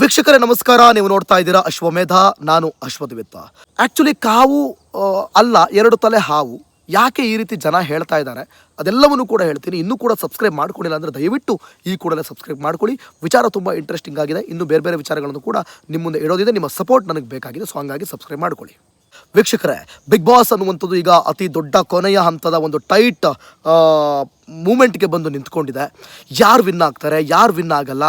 ವೀಕ್ಷಕರೇ, ನಮಸ್ಕಾರ. ನೀವು ನೋಡ್ತಾ ಇದ್ದೀರಾ ಅಶ್ವಮೇಧ, ನಾನು ಅಶ್ವದ್ವಿತ್ತ. ಆಕ್ಚುಲಿ ಕಾವು ಅಲ್ಲ, ಎರಡು ತಲೆ ಹಾವು. ಯಾಕೆ ಈ ರೀತಿ ಜನ ಹೇಳ್ತಾ ಇದ್ದಾರೆ? ಅದೆಲ್ಲವನ್ನು ಕೂಡ ಹೇಳ್ತೀನಿ. ಇನ್ನೂ ಕೂಡ ಸಬ್ಸ್ಕ್ರೈಬ್ ಮಾಡ್ಕೊಂಡಿಲ್ಲ ಅಂದರೆ ದಯವಿಟ್ಟು ಈ ಕೂಡಲೇ ಸಬ್ಸ್ಕ್ರೈಬ್ ಮಾಡ್ಕೊಳ್ಳಿ. ವಿಚಾರ ತುಂಬ ಇಂಟ್ರೆಸ್ಟಿಂಗ್ ಆಗಿದೆ. ಇನ್ನೂ ಬೇರೆ ಬೇರೆ ವಿಚಾರಗಳನ್ನು ಕೂಡ ನಿಮ್ಮ ಮುಂದೆ ಇಡೋದಿದೆ. ನಿಮ್ಮ ಸಪೋರ್ಟ್ ನನಗೆ ಬೇಕಾಗಿದೆ. ಸೊ ಹಂಗಾಗಿ ಸಬ್ಸ್ಕ್ರೈಬ್ ಮಾಡ್ಕೊಳ್ಳಿ. ವೀಕ್ಷಕರೇ ಬಿಗ್ ಬಾಸ್ ಅನ್ನುವಂಥದ್ದು ಈಗ ಅತಿ ದೊಡ್ಡ ಕೊನೆಯ ಹಂತದ ಒಂದು ಟೈಟ್ ಮೂಮೆಂಟ್ಗೆ ಬಂದು ನಿಂತ್ಕೊಂಡಿದೆ. ಯಾರು ವಿನ್ ಆಗ್ತಾರೆ, ಯಾರು ವಿನ್ ಆಗಲ್ಲ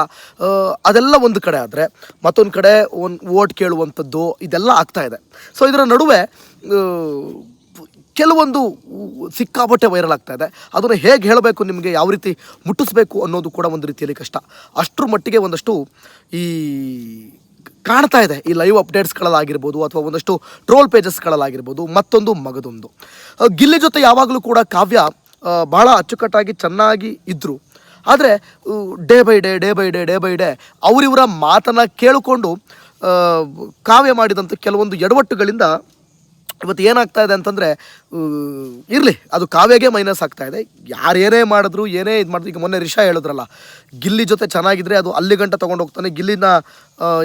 ಅದೆಲ್ಲ ಒಂದು ಕಡೆ ಆದರೆ, ಮತ್ತೊಂದು ಕಡೆ ಒಂದು ಓಟ್ ಕೇಳುವಂಥದ್ದು ಇದೆಲ್ಲ ಆಗ್ತಾ ಇದೆ. ಸೊ ಇದರ ನಡುವೆ ಕೆಲವೊಂದು ಸಿಕ್ಕಾಪಟ್ಟೆ ವೈರಲ್ ಆಗ್ತಾ ಇದೆ. ಅದನ್ನು ಹೇಗೆ ಹೇಳಬೇಕು, ನಿಮಗೆ ಯಾವ ರೀತಿ ಮುಟ್ಟಿಸ್ಬೇಕು ಅನ್ನೋದು ಕೂಡ ಒಂದು ರೀತಿಯಲ್ಲಿ ಕಷ್ಟ. ಅಷ್ಟರ ಮಟ್ಟಿಗೆ ಒಂದಷ್ಟು ಈ ಕಾಣ್ತಾ ಇದೆ. ಈ ಲೈವ್ ಅಪ್ಡೇಟ್ಸ್ಗಳಲ್ಲಾಗಿರ್ಬೋದು ಅಥವಾ ಒಂದಷ್ಟು ಟ್ರೋಲ್ ಪೇಜಸ್ಗಳಲ್ಲಾಗಿರ್ಬೋದು ಮತ್ತೊಂದು ಮಗದೊಂದು. ಗಿಲ್ಲಿ ಜೊತೆ ಯಾವಾಗಲೂ ಕೂಡ ಕಾವ್ಯ ಭಾಳ ಅಚ್ಚುಕಟ್ಟಾಗಿ ಚೆನ್ನಾಗಿ ಇದ್ದರು ಆದರೆ day by day day by day day by day ಅವರಿವರ ಮಾತನ್ನು ಕೇಳಿಕೊಂಡು ಕಾವ್ಯ ಮಾಡಿದಂಥ ಕೆಲವೊಂದು ಎಡವಟ್ಟುಗಳಿಂದ ಇವತ್ತು ಏನಾಗ್ತಾ ಇದೆ ಅಂತಂದರೆ ಇರಲಿ, ಅದು ಕಾವ್ಯಗೆ ಮೈನಸ್ ಆಗ್ತಾ ಇದೆ. ಯಾರು ಏನೇ ಮಾಡಿದ್ರು, ಏನೇ ಇದು ಮಾಡಿದ್ರು, ಈಗ ಮೊನ್ನೆ ರಿಷಾ ಹೇಳಿದ್ರಲ್ಲ, ಗಿಲ್ಲಿ ಜೊತೆ ಚೆನ್ನಾಗಿದ್ದರೆ ಅದು ಅಲ್ಲಿ ಗಂಟ ತೊಗೊಂಡು ಹೋಗ್ತಾನೆ, ಗಿಲ್ಲಿನ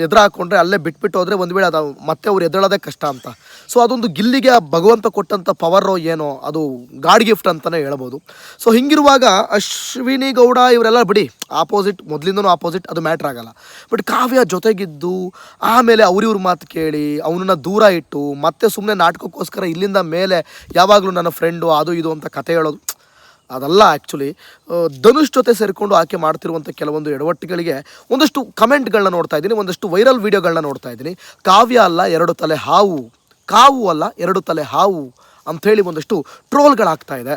ಎದುರು ಹಾಕ್ಕೊಂಡ್ರೆ ಅಲ್ಲೇ ಬಿಟ್ಬಿಟ್ಟು ಹೋದರೆ ಒಂದು ವೇಳೆ ಅದು ಮತ್ತೆ ಅವ್ರು ಎದ್ದೇಳೋದೇ ಕಷ್ಟ ಅಂತ. ಸೊ ಅದೊಂದು ಗಿಲ್ಲಿಗೆ ಆ ಭಗವಂತ ಕೊಟ್ಟಂಥ ಪವರೋ ಏನೋ, ಅದು ಗಾಡ್ ಗಿಫ್ಟ್ ಅಂತಲೇ ಹೇಳ್ಬೋದು. ಸೊ ಹಿಂಗಿರುವಾಗ ಅಶ್ವಿನಿ ಗೌಡ ಇವರೆಲ್ಲ ಬಿಡಿ ಆಪೋಸಿಟ್ ಮೊದಲಿಂದನೂ ಆಪೋಸಿಟ್ ಅದು ಮ್ಯಾಟ್ರ್ ಆಗಲ್ಲ. ಬಟ್ ಕಾವ್ಯ ಜೊತೆಗಿದ್ದು, ಆಮೇಲೆ ಅವ್ರಿವ್ರ ಮಾತು ಕೇಳಿ, ಅವನನ್ನು ದೂರ ಇಟ್ಟು, ಮತ್ತೆ ಸುಮ್ಮನೆ ನಾಟಕಕ್ಕೋಸ್ಕರ ಇಲ್ಲಿಂದ ಮೇಲೆ ಯಾವಾಗಲೂ ನನ್ನ ಫ್ರೆಂಡು ಅದು ಇದು ಅಂತ ಕತೆ ಹೇಳೋದು. ಅದಲ್ಲ ಆ್ಯಕ್ಚುಲಿ ಧನುಷ್ ಜೊತೆ ಸೇರಿಕೊಂಡು ಆಕೆ ಮಾಡ್ತಿರುವಂಥ ಕೆಲವೊಂದು ಎಡವಟ್ಟುಗಳಿಗೆ ಒಂದಷ್ಟು ಕಮೆಂಟ್ಗಳನ್ನ ನೋಡ್ತಾ ಇದ್ದೀನಿ, ಒಂದಷ್ಟು ವೈರಲ್ ವೀಡಿಯೋಗಳನ್ನ ನೋಡ್ತಾ ಇದ್ದೀನಿ. ಕಾವ್ಯ ಅಲ್ಲ, ಎರಡು ತಲೆ ಹಾವು. ಕಾವು ಅಲ್ಲ, ಎರಡು ತಲೆ ಹಾವು ಅಂಥೇಳಿ ಒಂದಷ್ಟು ಟ್ರೋಲ್ಗಳಾಗ್ತಾ ಇದೆ.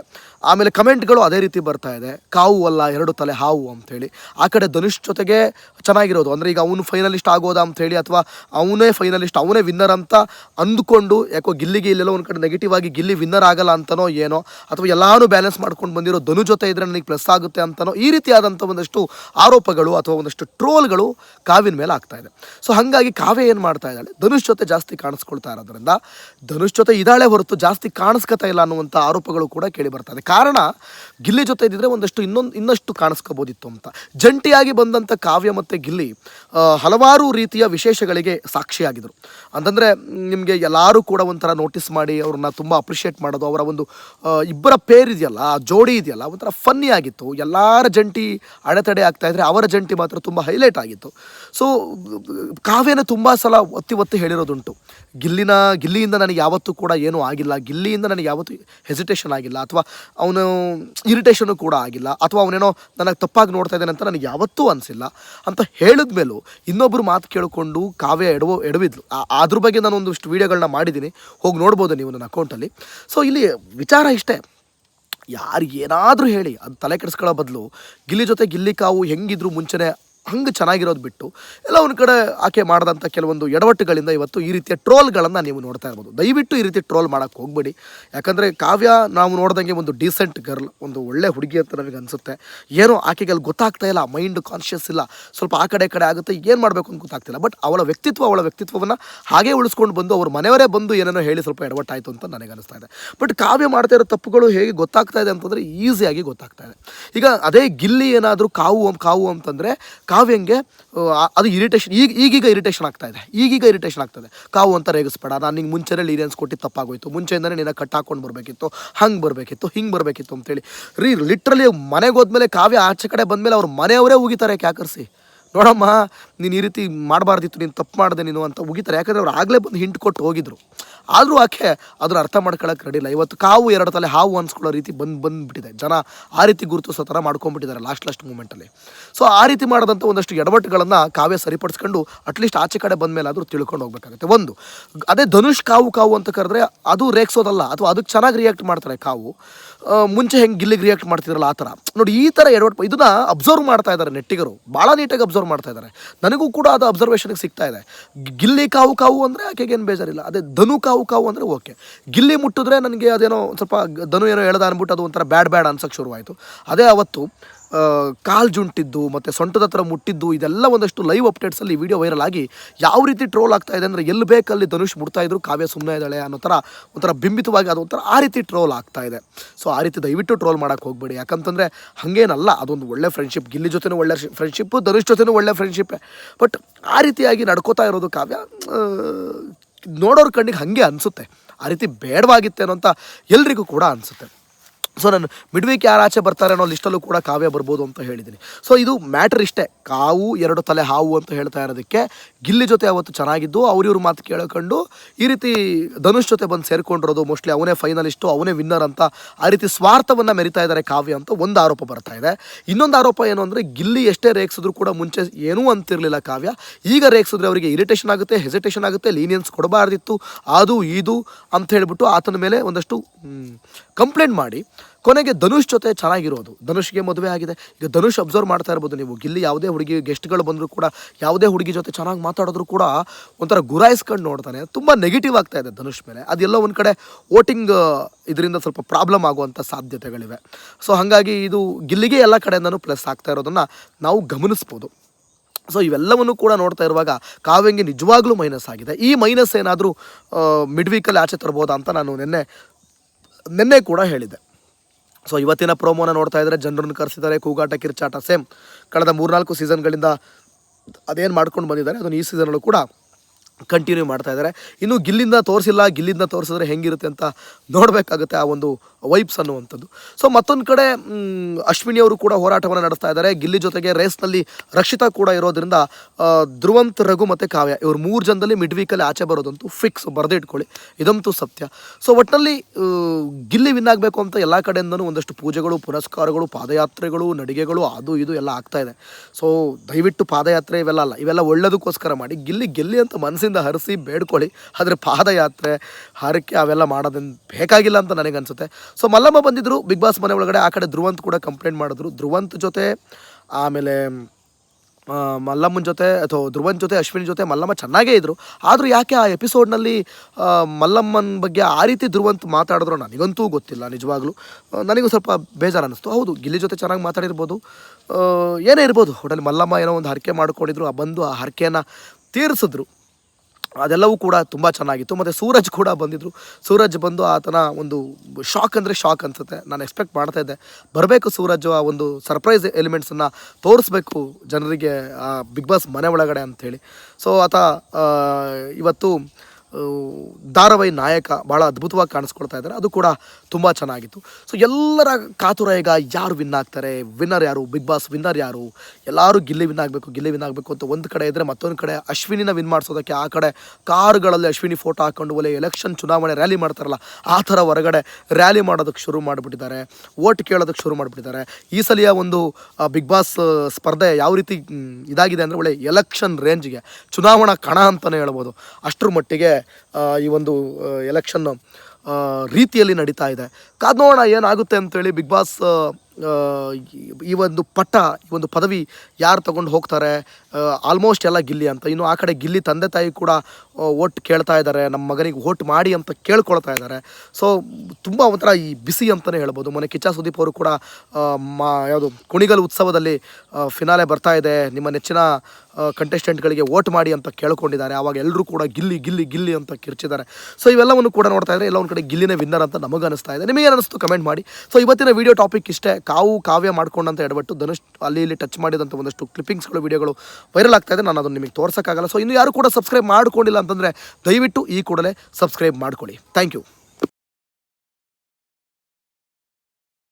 ಆಮೇಲೆ ಕಮೆಂಟ್ಗಳು ಅದೇ ರೀತಿ ಬರ್ತಾ ಇದೆ. ಕಾವು ಅಲ್ಲ, ಎರಡು ತಲೆ ಹಾವು ಅಂಥೇಳಿ ಆ ಕಡೆ ಧನುಷ್ ಜೊತೆಗೆ ಚೆನ್ನಾಗಿರೋದು. ಅಂದರೆ ಈಗ ಅವನು ಫೈನಲಿಸ್ಟ್ ಆಗೋದಾ ಅಂತ ಹೇಳಿ ಅಥವಾ ಅವನೇ ಫೈನಲಿಸ್ಟ್ ಅವನೇ ವಿನ್ನರ್ ಅಂತ ಅಂದುಕೊಂಡು ಯಾಕೋ ಗಿಲ್ಲಿಗೆ ಇಲ್ಲೆಲ್ಲ ಒಂದು ಕಡೆ ನೆಗೆಟಿವ್ ಆಗಿ ಗಿಲ್ಲಿ ವಿನ್ನರ್ ಆಗಲ್ಲ ಅಂತನೋ ಏನೋ, ಅಥವಾ ಎಲ್ಲಾನು ಬ್ಯಾಲೆನ್ಸ್ ಮಾಡ್ಕೊಂಡು ಬಂದಿರೋ ಧನು ಜೊತೆ ಇದ್ರೆ ನನಗೆ ಪ್ಲಸ್ ಆಗುತ್ತೆ ಅಂತನೋ ಈ ರೀತಿಯಾದಂಥ ಒಂದಷ್ಟು ಆರೋಪಗಳು ಅಥವಾ ಒಂದಷ್ಟು ಟ್ರೋಲ್ಗಳು ಕಾವಿನ ಮೇಲೆ ಆಗ್ತಾ ಇದೆ. ಸೊ ಹಾಗಾಗಿ ಕಾವ್ಯ ಏನು ಮಾಡ್ತಾ ಇದ್ದಾಳೆ? ಧನುಷ್ ಜೊತೆ ಜಾಸ್ತಿ ಕಾಣಿಸ್ಕೊಳ್ತಾ ಇರೋದ್ರಿಂದ ಧನುಷ್ ಜೊತೆ ಇದ್ದಾಳೆ ಹೊರತು ಜಾಸ್ತಿ ಕಾಣಿಸ್ಕೊತಾ ಇಲ್ಲ ಅನ್ನುವಂಥ ಆರೋಪಗಳು ಕೂಡ ಕೇಳಿ ಬರ್ತಾ ಇದೆ. ಕಾರಣ ಗಿಲ್ಲಿ ಜೊತೆ ಇದ್ದಿದ್ರೆ ಒಂದಷ್ಟು ಇನ್ನೊಂದು ಇನ್ನಷ್ಟು ಕಾಣಿಸ್ಕೋಬೋದಿತ್ತು ಅಂತ. ಜಂಟಿಯಾಗಿ ಬಂದಂಥ ಕಾವ್ಯ ಮತ್ತು ಗಿಲ್ಲಿ ಹಲವಾರು ರೀತಿಯ ವಿಶೇಷಗಳಿಗೆ ಸಾಕ್ಷಿಯಾಗಿದ್ದರು ಅಂತಂದರೆ ನಿಮಗೆ ಎಲ್ಲರೂ ಕೂಡ ಒಂಥರ ನೋಟಿಸ್ ಮಾಡಿ ಅವ್ರನ್ನ ತುಂಬ ಅಪ್ರಿಷಿಯೇಟ್ ಮಾಡೋದು, ಅವರ ಒಂದು ಇಬ್ಬರ ಪೇರ್ ಇದೆಯಲ್ಲ, ಆ ಜೋಡಿ ಇದೆಯಲ್ಲ, ಒಂಥರ ಫನ್ನಿ ಆಗಿತ್ತು. ಎಲ್ಲರ ಜಂಟಿ ಅಡೆತಡೆ ಆಗ್ತಾ ಇದ್ರೆ ಅವರ ಜಂಟಿ ಮಾತ್ರ ತುಂಬ ಹೈಲೈಟ್ ಆಗಿತ್ತು. ಸೊ ಕಾವ್ಯನ ತುಂಬ ಸಲ ಒತ್ತಿ ಒತ್ತಿ ಹೇಳಿರೋದುಂಟು. ಗಿಲ್ಲಿನ, ಗಿಲ್ಲಿಯಿಂದ ನನಗೆ ಯಾವತ್ತೂ ಕೂಡ ಏನೂ ಆಗಿಲ್ಲ. ಗಿಲ್ಲಿಯಿಂದ ನನಗೆ ಯಾವತ್ತೂ ಹೆಸಿಟೇಷನ್ ಆಗಿಲ್ಲ. ಅಥವಾ ಅವನು ಇರಿಟೇಷನು ಕೂಡ ಆಗಿಲ್ಲ. ಅಥವಾ ಅವನೇನೋ ನನಗೆ ತಪ್ಪಾಗಿ ನೋಡ್ತಾ ಇದ್ದಾನೆ ಅಂತ ನನಗೆ ಯಾವತ್ತೂ ಅನಿಸಿಲ್ಲ. ಅಂತ ಹೇಳಿದ ಮೇಲೂ ಇನ್ನೊಬ್ಬರು ಮಾತು ಕೇಳಿಕೊಂಡು ಕಾವ್ಯ ಎಡವೋ, ಎಡವಿದ್ಲು. ಅದ್ರ ಬಗ್ಗೆ ನಾನು ಒಂದಿಷ್ಟು ವೀಡಿಯೋಗಳನ್ನ ಮಾಡಿದ್ದೀನಿ. ಹೋಗಿ ನೋಡ್ಬೋದು ನೀವು ನನ್ನ ಅಕೌಂಟಲ್ಲಿ ಸೊ ಇಲ್ಲಿ ವಿಚಾರ ಇಷ್ಟೇ. ಯಾರು ಏನಾದರೂ ಹೇಳಿ, ಅದು ತಲೆ ಕೆಡಿಸ್ಕೊಳ್ಳೋ ಬದಲು ಗಿಲ್ಲಿ ಜೊತೆ ಗಿಲ್ಲಿ ಕಾವು ಹೆಂಗಿದ್ರು ಮುಂಚೆನೇ ಹಂಗೆ ಚೆನ್ನಾಗಿರೋದು ಬಿಟ್ಟು ಎಲ್ಲ ಒಂದು ಕಡೆ ಆಕೆ ಮಾಡಿದಂಥ ಕೆಲವೊಂದು ಎಡವಟ್ಟುಗಳಿಂದ ಇವತ್ತು ಈ ರೀತಿಯ ಟ್ರೋಲ್ಗಳನ್ನು ನೀವು ನೋಡ್ತಾ ಇರ್ಬೋದು. ದಯವಿಟ್ಟು ಈ ರೀತಿ ಟ್ರೋಲ್ ಮಾಡೋಕ್ಕೆ ಹೋಗಬೇಡಿ. ಯಾಕಂದರೆ ಕಾವ್ಯ ನಾವು ನೋಡ್ದಂಗೆ ಒಂದು ಡೀಸೆಂಟ್ ಗರ್ಲ್ ಒಂದು ಒಳ್ಳೆ ಹುಡುಗಿ ಅಂತ ನನಗೆ ಅನಿಸುತ್ತೆ. ಏನೋ ಆಕೆಗೆ ಅಲ್ಲಿ ಗೊತ್ತಾಗ್ತಾ ಇಲ್ಲ ಮೈಂಡ್ ಕಾನ್ಷಿಯಸ್ ಇಲ್ಲ. ಸ್ವಲ್ಪ ಆ ಕಡೆ ಕಡೆ ಆಗುತ್ತೆ, ಏನು ಮಾಡಬೇಕು ಅಂತ ಗೊತ್ತಾಗ್ತಿಲ್ಲ. ಬಟ್ ಅವಳ ವ್ಯಕ್ತಿತ್ವ, ಅವಳ ವ್ಯಕ್ತಿತ್ವವನ್ನು ಹಾಗೆ ಉಳಿಸ್ಕೊಂಡು ಬಂದು, ಅವ್ರ ಮನೆಯವರೇ ಬಂದು ಏನೇನೋ ಹೇಳಿ ಸ್ವಲ್ಪ ಎಡವಟ್ಟಾಯಿತು ಅಂತ ನನಗೆ ಅನಿಸ್ತಾ ಇದೆ. ಬಟ್ ಕಾವ್ಯ ಮಾಡ್ತಾ ಇರೋ ತಪ್ಪುಗಳು ಹೇಗೆ ಗೊತ್ತಾಗ್ತಾ ಇದೆ ಅಂತಂದರೆ ಈಸಿಯಾಗಿ ಗೊತ್ತಾಗ್ತಾ ಇದೆ. ಈಗ ಅದೇ ಗಿಲ್ಲಿ ಏನಾದರೂ ಕಾವು ಕಾವು ಅಂತಂದರೆ ಕಾವ್ಯಂಗೆ ಅದು ಇರಿಟೇಷನ್ ಈಗ, ಈಗೀಗ ಇರಿಟೇಷನ್ ಆಗ್ತಾ ಇದೆ. ಈಗೀಗ ಇರಿಟೇಷನ್ ಆಗ್ತದೆ ಕಾವು ಅಂತ ರೇಗಿಸ್ಬೇಡ, ನಾನು ನಿಂಗೆ ಮುಂಚೆನೇ ಲೀರಿಯನ್ಸ್ ಕೊಟ್ಟು ತಪ್ಪಾಗೋಯ್ತು. ಮುಂಚೆಯಿಂದನೇ ನಿನ್ನ ಕಟ್ ಹಾಕೊಂಡು ಬರಬೇಕಿತ್ತು, ಹಂಗೆ ಬರಬೇಕಿತ್ತು, ಹಿಂಗೆ ಬರಬೇಕಿತ್ತು ಅಂತೇಳಿ. ರೀ ಲಿಟ್ರಲಿ ಮನೆಗೆ ಹೋದ್ಮೇಲೆ ಕಾವ್ಯ ಆಚೆ ಕಡೆ ಬಂದಮೇಲೆ ಅವ್ರ ಮನೆಯವರೇ ಉಗಿತಾರೆ ಕ್ಯಾಕರ್ಸಿ. ನೋಡಮ್ಮ, ನೀನು ಈ ರೀತಿ ಮಾಡಬಾರ್ದಿತ್ತು, ನೀನು ತಪ್ಪು ಮಾಡಿದೆ ನೀನು ಅಂತ ಉಗಿತಾರೆ. ಯಾಕಂದರೆ ಅವ್ರು ಆಗಲೇ ಬಂದು ಹಿಂಟ್ ಕೊಟ್ಟು ಹೋಗಿದ್ರು. ಆದರೂ ಆಕೆ ಅದನ್ನ ಅರ್ಥ ಮಾಡ್ಕೊಳಕ್ಕೆ ರೆಡಿಲ್ಲ ಇವತ್ತು ಕಾವು ಎರಡು ತಲೆ ಹಾವು ಅನ್ಸ್ಕೊಳ್ಳೋ ರೀತಿ ಬಂದು ಬಂದುಬಿಟ್ಟಿದೆ. ಜನ ಆ ರೀತಿ ಗುರುತಿಸೋ ಥರ ಮಾಡ್ಕೊಂಡ್ಬಿಟ್ಟಿದ್ದಾರೆ ಲಾಸ್ಟ್ ಲಾಸ್ಟ್ ಮೂಮೆಂಟಲ್ಲಿ ಸೊ ಆ ರೀತಿ ಮಾಡಿದಂಥ ಒಂದಷ್ಟು ಎಡವಟ್ಟುಗಳನ್ನು ಕಾವ್ಯ ಸರಿಪಡಿಸ್ಕೊಂಡು ಅಟ್ಲೀಸ್ಟ್ ಆಚೆ ಕಡೆ ಬಂದ ಮೇಲೆ ಆದರೂ ತಿಳ್ಕೊಂಡು ಹೋಗ್ಬೇಕಾಗುತ್ತೆ. ಒಂದು, ಅದೇ ಧನುಷ್ ಕಾವು ಕಾವು ಅಂತ ಕರೆದ್ರೆ ಅದು ರೇಗ್ಸೋದಲ್ಲ, ಅಥವಾ ಅದಕ್ಕೆ ಚೆನ್ನಾಗಿ ರಿಯಾಕ್ಟ್ ಮಾಡ್ತಾರೆ ಕಾವು. ಮುಂಚೆ ಹೆಂಗೆ ಗಿಲ್ಲಿಗೆ ರಿಯಾಕ್ಟ್ ಮಾಡ್ತಿದ್ರಲ್ಲ ಆ ಥರ. ನೋಡಿ, ಈ ಥರ ಎರಡು ಇದನ್ನ ಅಬ್ಸರ್ವ್ ಮಾಡ್ತಾ ಇದ್ದಾರೆ ನೆಟ್ಟಿಗರು. ಭಾಳ ನೀಟಾಗಿ ಅಬ್ಸರ್ವ್ ಮಾಡ್ತಾ ಇದ್ದಾರೆ. ನನಗೂ ಕೂಡ ಅದು ಅಬ್ಸರ್ವೇಷನ್ಗೆ ಸಿಗ್ತಾ ಇದೆ. ಗಿಲ್ಲಿ ಕಾವು ಕಾವು ಅಂದರೆ ಆಕೆಗೆ ಏನು ಬೇಜಾರಿಲ್ಲ. ಅದೇ ಧನು ಕಾವು ಕಾವು ಅಂದರೆ ಓಕೆ ಗಿಲ್ಲಿ ಮುಟ್ಟಿದ್ರೆ ನನಗೆ ಅದೇನೋ ಸ್ವಲ್ಪ ಧನು ಏನೋ ಹೇಳ್ದ ಅಂದ್ಬಿಟ್ಟು ಅದು ಒಂಥರ ಬ್ಯಾಡ್ ಬ್ಯಾಡ್ ಅನ್ಸಕ್ಕೆ ಶುರುವಾಯಿತು. ಅದೇ ಅವತ್ತು ಕಾಲು ಜುಂಟಿದ್ದು ಮತ್ತು ಸೊಂಟದ ಹತ್ರ ಮುಟ್ಟಿದ್ದು ಇದೆಲ್ಲ ಒಂದಷ್ಟು ಲೈವ್ ಅಪ್ಡೇಟ್ಸಲ್ಲಿ ವಿಡಿಯೋ ವೈರಲ್ ಆಗಿ ಯಾವ ರೀತಿ ಟ್ರೋಲ್ ಆಗ್ತಾ ಇದೆ ಅಂದರೆ ಎಲ್ಲಿ ಬೇಕಲ್ಲಿ ಧನುಷ್ ಮುಡ್ತಾ ಇದ್ರು, ಕಾವ್ಯ ಸುಮ್ಮನೆ ಇದ್ದಾಳೆ ಅನ್ನೋ ಥರ ಒಂಥರ ಬಿಂಬಿತವಾಗಿ ಅದು ಒಂಥರ ಆ ರೀತಿ ಟ್ರೋಲ್ ಆಗ್ತಾ ಇದೆ. ಸೊ ಆ ರೀತಿ ದಯವಿಟ್ಟು ಟ್ರೋಲ್ ಮಾಡೋಕ್ಕೆ ಹೋಗ್ಬೇಡಿ. ಯಾಕಂತಂದರೆ ಹಾಗೇನಲ್ಲ, ಅದೊಂದು ಒಳ್ಳೆ ಫ್ರೆಂಡ್ಶಿಪ್ ಗಿಲ್ಲಿ ಜೊತೆನೂ ಒಳ್ಳೆ ಫ್ರೆಂಡ್ಶಿಪ್ಪು ಧನುಷ್ ಜೊತೆನೂ ಒಳ್ಳೆ ಫ್ರೆಂಡ್ಶಿಪ್ಪೇ ಬಟ್ ಆ ರೀತಿಯಾಗಿ ನಡ್ಕೋತಾ ಇರೋದು ಕಾವ್ಯ ನೋಡೋರು ಕಣ್ಣಿಗೆ ಹಾಗೆ ಅನಿಸುತ್ತೆ. ಆ ರೀತಿ ಬೇಡವಾಗಿತ್ತೇನೋ ಅಂತ ಎಲ್ರಿಗೂ ಕೂಡ ಅನಿಸುತ್ತೆ. ಸೊ ನಾನು ಮಿಡ್ ವೀಕ್ ಯಾರು ಆಚೆ ಬರ್ತಾರೆ ಅನ್ನೋ ಲಿಸ್ಟಲ್ಲೂ ಕೂಡ ಕಾವ್ಯ ಬರ್ಬೋದು ಅಂತ ಹೇಳಿದ್ದೀನಿ ಸೊ ಇದು ಮ್ಯಾಟ್ರ್ ಇಷ್ಟೇ. ಕಾವು, ಎರಡು ತಲೆ ಹಾವು ಅಂತ ಹೇಳ್ತಾ ಇರೋದಕ್ಕೆ ಗಿಲ್ಲಿ ಜೊತೆ ಅವತ್ತು ಚೆನ್ನಾಗಿದ್ದು ಅವ್ರಿವ್ರ ಮಾತು ಕೇಳ್ಕೊಂಡು ಈ ರೀತಿ ಧನುಷ್ ಜೊತೆ ಬಂದು ಸೇರ್ಕೊಂಡಿರೋದು ಮೋಸ್ಟ್ಲಿ ಅವನೇ ಫೈನಲಿಸ್ಟು ಅವನೇ ವಿನ್ನರ್ ಅಂತ ಆ ರೀತಿ ಸ್ವಾರ್ಥವನ್ನು ಮೆರಿತಾ ಇದ್ದಾರೆ ಕಾವ್ಯ ಅಂತ ಒಂದು ಆರೋಪ ಬರ್ತಾ ಇದೆ. ಇನ್ನೊಂದು ಆರೋಪ ಏನು ಅಂದರೆ ಗಿಲ್ಲಿ ಎಷ್ಟೇ ರೇಗಿಸಿದ್ರು ಕೂಡ ಮುಂಚೆ ಏನೂ ಅಂತಿರಲಿಲ್ಲ ಕಾವ್ಯ. ಈಗ ರೇಗಿಸಿದ್ರೆ ಅವರಿಗೆ ಇರಿಟೇಷನ್ ಆಗುತ್ತೆ ಹೆಸಿಟೇಷನ್ ಆಗುತ್ತೆ ಲೀನಿಯನ್ಸ್ ಕೊಡಬಾರ್ದಿತ್ತು, ಅದು, ಇದು ಅಂತ ಹೇಳಿಬಿಟ್ಟು ಆತನ ಮೇಲೆ ಒಂದಷ್ಟು ಕಂಪ್ಲೇಂಟ್ ಮಾಡಿ ಕೊನೆಗೆ ಧನುಷ್ ಜೊತೆ ಚೆನ್ನಾಗಿರೋದು. ಧನುಷ್ಗೆ ಮದುವೆ ಆಗಿದೆ. ಈಗ ಧನುಷ್ ಅಬ್ಸರ್ವ್ ಮಾಡ್ತಾ ಇರ್ಬೋದು ನೀವು. ಗಿಲ್ಲಿ ಯಾವುದೇ ಹುಡುಗಿ ಗೆಸ್ಟ್ಗಳು ಬಂದರೂ ಕೂಡ, ಯಾವುದೇ ಹುಡುಗಿ ಜೊತೆ ಚೆನ್ನಾಗಿ ಮಾತಾಡಿದ್ರು ಕೂಡ ಒಂಥರ ಗುರಾಯಿಸ್ಕೊಂಡು ನೋಡ್ತಾನೆ. ತುಂಬ ನೆಗೆಟಿವ್ ಆಗ್ತಾ ಇದೆ ಧನುಷ್ ಮೇಲೆ. ಅದೆಲ್ಲ ಒಂದು ಕಡೆ ವೋಟಿಂಗ್ ಇದರಿಂದ ಸ್ವಲ್ಪ ಪ್ರಾಬ್ಲಮ್ ಆಗುವಂಥ ಸಾಧ್ಯತೆಗಳಿವೆ. ಸೊ, ಹಾಗಾಗಿ ಇದು ಗಿಲ್ಲಿಗೆ ಎಲ್ಲ ಕಡೆಯಿಂದನೂ ಪ್ಲಸ್ ಆಗ್ತಾ ಇರೋದನ್ನು ನಾವು ಗಮನಿಸ್ಬೋದು. ಸೊ, ಇವೆಲ್ಲವನ್ನು ಕೂಡ ನೋಡ್ತಾ ಇರುವಾಗ ಕಾವ್ಯಂಗೆ ನಿಜವಾಗ್ಲೂ ಮೈನಸ್ ಆಗಿದೆ. ಈ ಮೈನಸ್ ಏನಾದರೂ ಮಿಡ್ ವೀಕಲ್ಲಿ ಆಚೆ ತರ್ಬೋದಾ ಅಂತ ನಾನು ನಿನ್ನೆ ನಿನ್ನೆ ಕೂಡ ಹೇಳಿದ್ದೆ. ಸೊ ಇವತ್ತಿನ ಪ್ರೋಮೋನ ನೋಡ್ತಾ ಇದ್ರೆ ಜನರನ್ನು ಕರೆಸಿದ್ದಾರೆ ಕೂಗಾಟ ಕಿರ್ಚಾಟ. ಸೇಮ್ ಕಳೆದ ಮೂರ್ನಾಲ್ಕು ಸೀಸನ್ಗಳಿಂದ ಅದೇನು ಮಾಡ್ಕೊಂಡು ಬಂದಿದ್ದಾರೆ, ಅದನ್ನು ಈ ಸೀಸನಲ್ಲೂ ಕೂಡ ಕಂಟಿನ್ಯೂ ಮಾಡ್ತಾ ಇದ್ದಾರೆ. ಇನ್ನು ಗಿಲ್ಲಿಂದ ತೋರಿಸಿಲ್ಲ, ಗಿಲ್ಲಿಂದ ತೋರಿಸಿದ್ರೆ ಹೆಂಗಿರುತ್ತೆ ಅಂತ ನೋಡಬೇಕಾಗುತ್ತೆ ಆ ಒಂದು ವೈಬ್ಸ್ ಅನ್ನುವಂಥದ್ದು. ಸೊ ಮತ್ತೊಂದು ಕಡೆ ಅಶ್ವಿನಿ ಅವರು ಕೂಡ ಹೋರಾಟವನ್ನು ನಡೆಸ್ತಾ ಇದ್ದಾರೆ. ಗಿಲ್ಲಿ ಜೊತೆಗೆ ರೇಸ್ನಲ್ಲಿ ರಕ್ಷಿತಾ ಕೂಡ ಇರೋದ್ರಿಂದ ಧ್ರುವಂತ್, ರಘು ಮತ್ತು ಕಾವ್ಯ, ಇವರು ಮೂರು ಜನದಲ್ಲಿ ಮಿಡ್ ವೀಕಲ್ಲಿ ಆಚೆ ಬರೋದಂತೂ ಫಿಕ್ಸ್ ಬರೆದೇ ಇಟ್ಕೊಳ್ಳಿ ಇದಂತೂ ಸತ್ಯ. ಸೊ ಒಟ್ಟಿನಲ್ಲಿ ಗಿಲ್ಲಿ ವಿನ್ ಆಗಬೇಕು ಅಂತ ಎಲ್ಲ ಕಡೆಯಿಂದನೂ ಒಂದಷ್ಟು ಪೂಜೆಗಳು, ಪುರಸ್ಕಾರಗಳು, ಪಾದಯಾತ್ರೆಗಳು, ನಡಿಗೆಗಳು, ಅದು ಇದು ಎಲ್ಲ ಆಗ್ತಾ ಇದೆ. ಸೊ ದಯವಿಟ್ಟು ಪಾದಯಾತ್ರೆ ಇವೆಲ್ಲ ಅಲ್ಲ, ಇವೆಲ್ಲ ಒಳ್ಳೆದಕ್ಕೋಸ್ಕರ ಮಾಡಿ. ಗಿಲ್ಲಿ ಗೆಲ್ಲಿ ಅಂತ ಮನಸ್ಸಿಂದ ಹರಿಸಿ ಬೇಡ್ಕೊಳ್ಳಿ. ಆದರೆ ಪಾದಯಾತ್ರೆ, ಹರಕೆ ಅವೆಲ್ಲ ಮಾಡೋದನ್ನು ಬೇಕಾಗಿಲ್ಲ ಅಂತ ನನಗೆ ಅನಿಸುತ್ತೆ ಸೊ ಮಲ್ಲಮ್ಮ ಬಂದಿದ್ದರು ಬಿಗ್ ಬಾಸ್ ಮನೆ ಒಳಗಡೆ, ಆ ಕಡೆ ಧ್ರುವಂತ್ ಕೂಡ ಕಂಪ್ಲೇಂಟ್ ಮಾಡಿದ್ರು. ಧ್ರುವಂತ್ ಜೊತೆ, ಆಮೇಲೆ ಮಲ್ಲಮ್ಮನ ಜೊತೆ, ಅಥವಾ ಧ್ರುವನ್ ಜೊತೆ, ಅಶ್ವಿನಿ ಜೊತೆ ಮಲ್ಲಮ್ಮ ಚೆನ್ನಾಗೇ ಇದ್ದರು ಆದರೂ ಯಾಕೆ ಆ ಎಪಿಸೋಡ್ನಲ್ಲಿ ಮಲ್ಲಮ್ಮನ ಬಗ್ಗೆ ಆ ರೀತಿ ಧ್ರುವಂತ್ ಮಾತಾಡಿದ್ರು ನನಗಂತೂ ಗೊತ್ತಿಲ್ಲ, ನಿಜವಾಗ್ಲೂ. ನನಗೂ ಸ್ವಲ್ಪ ಬೇಜಾರು ಅನ್ನಿಸ್ತು. ಹೌದು, ಗಿಲ್ಲಿ ಜೊತೆ ಚೆನ್ನಾಗಿ ಮಾತಾಡಿರ್ಬೋದು. ಏನೇ ಇರ್ಬೋದು ಒಟ್ಟಲ್ಲಿ ಮಲ್ಲಮ್ಮ ಏನೋ ಒಂದು ಹರಕೆ ಮಾಡ್ಕೊಂಡಿದ್ರು, ಆ ಬಂದು ಆ ಹರಕೆಯನ್ನು ತೀರಿಸಿದ್ರು. ಅದೆಲ್ಲವೂ ಕೂಡ ತುಂಬ ಚೆನ್ನಾಗಿತ್ತು. ಮತ್ತು ಸೂರಜ್ ಕೂಡ ಬಂದಿದ್ದರು ಸೂರಜ್ ಬಂದು ಆತನ ಒಂದು ಶಾಕ್ ಅಂದರೆ ಶಾಕ್ ಅನಿಸುತ್ತೆ. ನಾನು ಎಕ್ಸ್ಪೆಕ್ಟ್ ಮಾಡ್ತಾ ಇದ್ದೆ. ಬರಬೇಕು ಸೂರಜ್ ಆ ಒಂದು ಸರ್ಪ್ರೈಸ್ ಎಲಿಮೆಂಟ್ಸನ್ನು ತೋರಿಸ್ಬೇಕು ಜನರಿಗೆ ಆ ಬಿಗ್ ಬಾಸ್ ಮನೆ ಒಳಗಡೆ ಅಂಥೇಳಿ ಸೊ ಆತ ಇವತ್ತು ಧಾರಾವಾಹಿ ನಾಯಕ ಭಾಳ ಅದ್ಭುತವಾಗಿ ಕಾಣಿಸ್ಕೊಳ್ತಾ ಇದ್ದಾರೆ. ಅದು ಕೂಡ ತುಂಬ ಚೆನ್ನಾಗಿತ್ತು. ಸೊ ಎಲ್ಲರ ಕಾತುರ ಈಗ ಯಾರು ವಿನ್ ಆಗ್ತಾರೆ? ವಿನ್ನರ್ ಯಾರು? ಬಿಗ್ ಬಾಸ್ ವಿನ್ನರ್ ಯಾರು? ಎಲ್ಲರೂ ಗಿಲ್ಲಿ ವಿನ್ ಆಗಬೇಕು, ಗಿಲ್ಲಿ ವಿನ್ ಆಗಬೇಕು ಅಂತ ಒಂದು ಕಡೆ ಇದ್ದರೆ ಮತ್ತೊಂದು ಕಡೆ ಅಶ್ವಿನಿನ ವಿನ್ ಮಾಡಿಸೋದಕ್ಕೆ ಆ ಕಡೆ ಕಾರುಗಳಲ್ಲಿ ಅಶ್ವಿನಿ ಫೋಟೋ ಹಾಕೊಂಡು ಒಲೆ ಎಲೆಕ್ಷನ್ ಚುನಾವಣೆ ರ್ಯಾಲಿ ಮಾಡ್ತಾರಲ್ಲ, ಆ ಥರ ಹೊರಗಡೆ ರ್ಯಾಲಿ ಮಾಡೋದಕ್ಕೆ ಶುರು ಮಾಡಿಬಿಟ್ಟಿದ್ದಾರೆ. ಓಟ್ ಕೇಳೋದಕ್ಕೆ ಶುರು ಮಾಡಿಬಿಟ್ಟಿದ್ದಾರೆ. ಈ ಸಲಿಯ ಒಂದು ಬಿಗ್ ಬಾಸ್ ಸ್ಪರ್ಧೆ ಯಾವ ರೀತಿ ಇದಾಗಿದೆ ಅಂದರೆ ಒಳ್ಳೆ ಎಲೆಕ್ಷನ್ ರೇಂಜ್ಗೆ ಚುನಾವಣಾ ಕಣ ಅಂತಲೇ ಹೇಳ್ಬೋದು. ಅಷ್ಟರ ಮಟ್ಟಿಗೆ ಈ ಒಂದು ಎಲೆಕ್ಷನ್ ರೀತಿಯಲ್ಲಿ ನಡೀತಾ ಇದೆ. ಕಾದ್ ನೋಡೋಣ ಏನಾಗುತ್ತೆ ಅಂತೇಳಿ ಬಿಗ್ ಬಾಸ್ ಈ- ಒಂದು ಪಟ್ಟ, ಈ ಒಂದು ಪದವಿ ಯಾರು ತಗೊಂಡು ಹೋಗ್ತಾರೆ? ಆಲ್ಮೋಸ್ಟ್ ಎಲ್ಲ ಗಿಲ್ಲಿ ಅಂತ. ಇನ್ನು ಆ ಕಡೆ ಗಿಲ್ಲಿ ತಂದೆ ತಾಯಿ ಕೂಡ ಓಟ್ ಕೇಳ್ತಾ ಇದ್ದಾರೆ. ನಮ್ಮ ಮಗನಿಗೆ ಓಟ್ ಮಾಡಿ ಅಂತ ಕೇಳ್ಕೊಳ್ತಾ ಇದ್ದಾರೆ. ಸೊ ತುಂಬ ಒಂಥರ ಈ ಬಿಸಿ ಅಂತಲೇ ಹೇಳ್ಬೋದು. ಮೊನ್ನೆ ಕಿಚ್ಚ ಸುದೀಪ್ ಅವರು ಕೂಡ ಮಾ, ಯಾವುದು ಕುಣಿಗಲ್ ಉತ್ಸವದಲ್ಲಿ ಫಿನಾಲೆ ಬರ್ತಾ ಇದೆ. ನಿಮ್ಮ ನೆಚ್ಚಿನ ಕಂಟೆಸ್ಟೆಂಟ್ಗಳಿಗೆ ವೋಟ್ ಮಾಡಿ ಅಂತ ಕೇಳ್ಕೊಂಡಿದ್ದಾರೆ. ಆವಾಗ ಎಲ್ಲರೂ ಕೂಡ ಗಿಲ್ಲಿ ಗಿಲ್ಲಿ ಗಿಲ್ಲಿ ಅಂತ ಕಿರ್ಚಿದ್ದಾರೆ. ಸೊ ಇವೆಲ್ಲವನ್ನು ಕೂಡ ನೋಡ್ತಾ ಇದ್ದಾರೆ ಎಲ್ಲ ಒಂದು ಕಡೆ ಗಿಲ್ಲಿನೇ ವಿನ್ನರ್ ಅಂತ ನಮಗೆ ಅನಿಸ್ತಾ ಇದೆ. ನಿಮಗೆ ಅನಿಸ್ತು ಕಮೆಂಟ್ ಮಾಡಿ. ಸೊ ಇವತ್ತಿನ ವಿಡಿಯೋ ಟಾಪಿಕ್ ಇಷ್ಟೇ. ಕಾವು, ಕಾವ್ಯ ಮಾಡ್ಕೊಂಡಂತ ಎಡಬಿಟ್ಟು ಧನುಷ್ ಅಲ್ಲಿ ಇಲ್ಲಿ ಟಚ್ ಮಾಡಿದಂಥ ಒಂದಷ್ಟು ಕ್ಲಿಪ್ಪಿಂಗ್ಸ್ಗಳು ವಿಡಿಯೋಗಳು ವೈರಲ್ ಆಗ್ತಾ ಇದೆ. ನಾನು ಅದನ್ನು ನಿಮಗೆ ತೋರ್ಸೋಕ್ಕಾಗಲ್ಲ. ಸೊ ಇನ್ನು ಯಾರು ಕೂಡ ಸಬ್ಸ್ಕ್ರೈಬ್ ಮಾಡ್ಕೊಂಡಿಲ್ಲ ಅಂತಂದರೆ ದಯವಿಟ್ಟು ಈ ಕೂಡಲೇ ಸಬ್ಸ್ಕ್ರೈಬ್ ಮಾಡ್ಕೊಳ್ಳಿ. Thank you